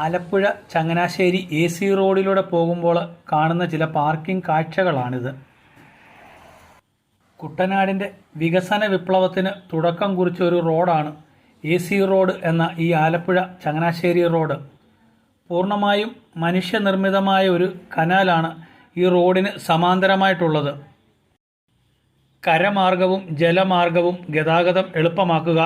Alappuzha Changanassery A C റോഡിലൂടെ പോകുമ്പോൾ കാണുന്ന ചില പാർക്കിംഗ് കാഴ്ചകളാണിത്. കുട്ടനാടിന്റെ വികസന വിപ്ലവത്തിന് തുടക്കം കുറിച്ച ഒരു റോഡാണ് എ സി റോഡ് എന്ന ഈ ആലപ്പുഴ ചങ്ങനാശ്ശേരി റോഡ്. പൂർണമായും മനുഷ്യനിർമ്മിതമായ ഒരു കനാലാണ് ഈ റോഡിന് സമാന്തരമായിട്ടുള്ളത്. കരമാർഗവും ജലമാർഗവും ഗതാഗതം എളുപ്പമാക്കുക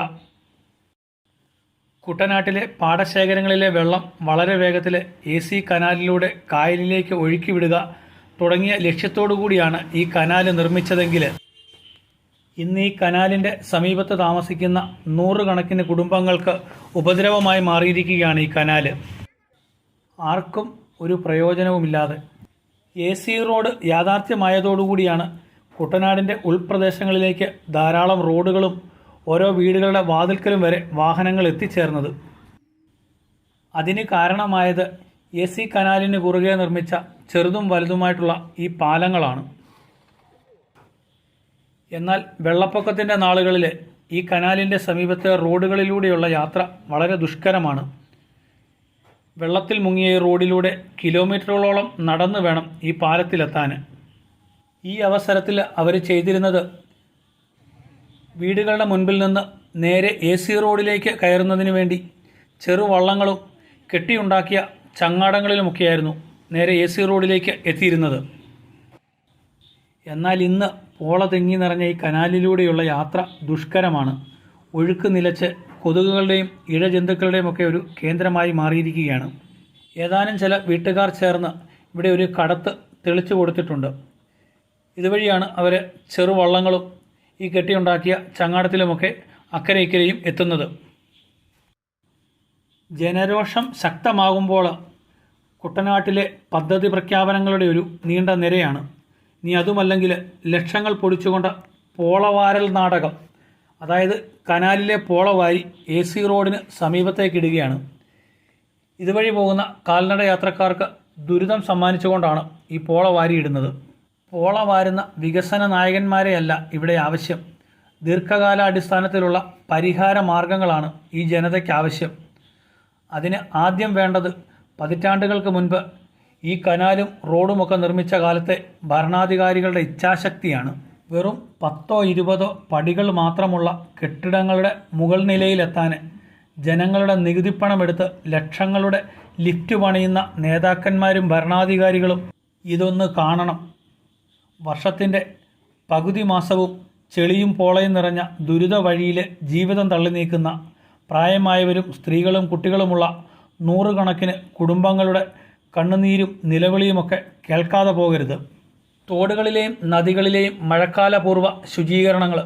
കുട്ടനാട്ടിലെ പാടശേഖരങ്ങളിലെ വെള്ളം വളരെ വേഗത്തിൽ എ സി കനാലിലൂടെ കായലിലേക്ക് ഒഴുക്കിവിടുക തുടങ്ങിയ ലക്ഷ്യത്തോടു കൂടിയാണ് ഈ കനാൽ നിർമ്മിച്ചതെങ്കിൽ ഇന്ന് ഈ കനാലിന്റെ സമീപത്ത് താമസിക്കുന്ന നൂറുകണക്കിന് കുടുംബങ്ങൾക്ക് ഉപദ്രവമായി മാറിയിരിക്കുകയാണ് ഈ കനാല്. ആർക്കും ഒരു പ്രയോജനവുമില്ലാതെ. എ സി റോഡ് യാഥാർത്ഥ്യമായതോടുകൂടിയാണ് കുട്ടനാടിന്റെ ഉൾപ്രദേശങ്ങളിലേക്ക് ധാരാളം റോഡുകളും ഓരോ വീടുകളുടെ വാതിൽക്കലും വരെ വാഹനങ്ങൾ എത്തിച്ചേർന്നത്. അതിന് കാരണമായത് എ സി കനാലിന് കുറുകെ നിർമ്മിച്ച ചെറുതും വലുതുമായിട്ടുള്ള ഈ പാലങ്ങളാണ്. എന്നാൽ വെള്ളപ്പൊക്കത്തിന്റെ നാളുകളിൽ ഈ കനാലിന്റെ സമീപത്തെ റോഡുകളിലൂടെയുള്ള യാത്ര വളരെ ദുഷ്കരമാണ്. വെള്ളത്തിൽ മുങ്ങിയ ഈ റോഡിലൂടെ കിലോമീറ്ററുകളോളം നടന്നു വേണം ഈ പാലത്തിലെത്താൻ. ഈ അവസരത്തിൽ അവർ ചെയ്തിരുന്നത് വീടുകളുടെ മുൻപിൽ നിന്ന് നേരെ എ സി റോഡിലേക്ക് കയറുന്നതിന് വേണ്ടി ചെറുവള്ളങ്ങളും കെട്ടിയുണ്ടാക്കിയ ചങ്ങാടങ്ങളിലുമൊക്കെയായിരുന്നു നേരെ എ സി റോഡിലേക്ക് എത്തിയിരുന്നത്. എന്നാൽ ഇന്ന് പോള തെങ്ങി നിറഞ്ഞ ഈ കനാലിലൂടെയുള്ള യാത്ര ദുഷ്കരമാണ്. ഒഴുക്ക് നിലച്ച് കൊതുകുകളുടെയും ഇഴജന്തുക്കളുടെയും ഒക്കെ ഒരു കേന്ദ്രമായി മാറിയിരിക്കുകയാണ്. ഏതാനും ചില വീട്ടുകാർ ചേർന്ന് ഇവിടെ ഒരു കടത്ത് തെളിച്ചു കൊടുത്തിട്ടുണ്ട്. ഇതുവഴിയാണ് അവർ ചെറുവള്ളങ്ങളും ഈ കെട്ടിയുണ്ടാക്കിയ ചങ്ങാടത്തിലുമൊക്കെ അക്കരെ ഇക്കരെയും എത്തുന്നത്. ജനരോഷം ശക്തമാകുമ്പോൾ കുട്ടനാട്ടിലെ പദ്ധതി പ്രഖ്യാപനങ്ങളുടെ ഒരു നീണ്ട നിരയാണ്. നീ അതുമല്ലെങ്കിൽ ലക്ഷങ്ങൾ പൊടിച്ചുകൊണ്ട് പോളവാരൽ നാടകം അതായത് കനാലിലെ പോളവാരി എ സി റോഡിന് സമീപത്തേക്കിടുകയാണ് ഇതുവഴി പോകുന്ന കാൽനട യാത്രക്കാർക്ക് ദുരിതം സമ്മാനിച്ചുകൊണ്ടാണ് ഈ പോളവാരി വാരിയിടുന്നത് പോള വാരുന്ന വികസന നായകന്മാരെയല്ല ഇവിടെ ആവശ്യം. ദീർഘകാലാടിസ്ഥാനത്തിലുള്ള പരിഹാര മാർഗങ്ങളാണ് ഈ ജനതയ്ക്ക് ആവശ്യം അതിന് ആദ്യം വേണ്ടത് പതിറ്റാണ്ടുകൾക്ക് മുൻപ് ഈ കനാലും റോഡുമൊക്കെ നിർമ്മിച്ച കാലത്തെ ഭരണാധികാരികളുടെ ഇച്ഛാശക്തിയാണ്. വെറും പത്തോ ഇരുപതോ പടികൾ മാത്രമുള്ള കെട്ടിടങ്ങളുടെ മുകൾ നിലയിലെത്താൻ ജനങ്ങളുടെ നികുതിപ്പണമെടുത്ത് ലക്ഷങ്ങളുടെ ലിഫ്റ്റ് പണിയുന്ന നേതാക്കന്മാരും ഭരണാധികാരികളും ഇതൊന്ന് കാണണം. വർഷത്തിന്റെ പകുതി മാസവും ചെളിയും പോളയും നിറഞ്ഞ ദുരിത വഴിയിൽ ജീവിതം തള്ളി നീക്കുന്ന പ്രായമായവരും സ്ത്രീകളും കുട്ടികളുമുള്ള നൂറുകണക്കിന് കുടുംബങ്ങളുടെ കണ്ണുനീരും നിലവിളിയുമൊക്കെ കേൾക്കാതെ പോകരുത്. തോടുകളിലെയും നദികളിലെയും മഴക്കാലപൂർവ ശുചീകരണങ്ങൾ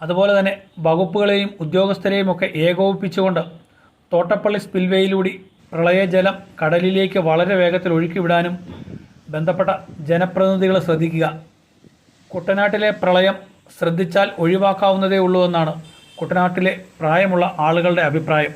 അതുപോലെ തന്നെ വകുപ്പുകളെയും ഉദ്യോഗസ്ഥരെയും ഒക്കെ ഏകോപിപ്പിച്ചുകൊണ്ട് തോട്ടപ്പള്ളി സ്പിൽവേയിലൂടെ പ്രളയജലം കടലിലേക്ക് വളരെ വേഗത്തിൽ ഒഴുക്കിവിടാനും ബന്ധപ്പെട്ട ജനപ്രതിനിധികൾ ശ്രദ്ധിക്കുക. കുട്ടനാട്ടിലെ പ്രളയം ശ്രദ്ധിച്ചാൽ ഒഴിവാക്കാവുന്നതേ ഉള്ളൂ എന്നാണ് കുട്ടനാട്ടിലെ പ്രായമുള്ള ആളുകളുടെ അഭിപ്രായം.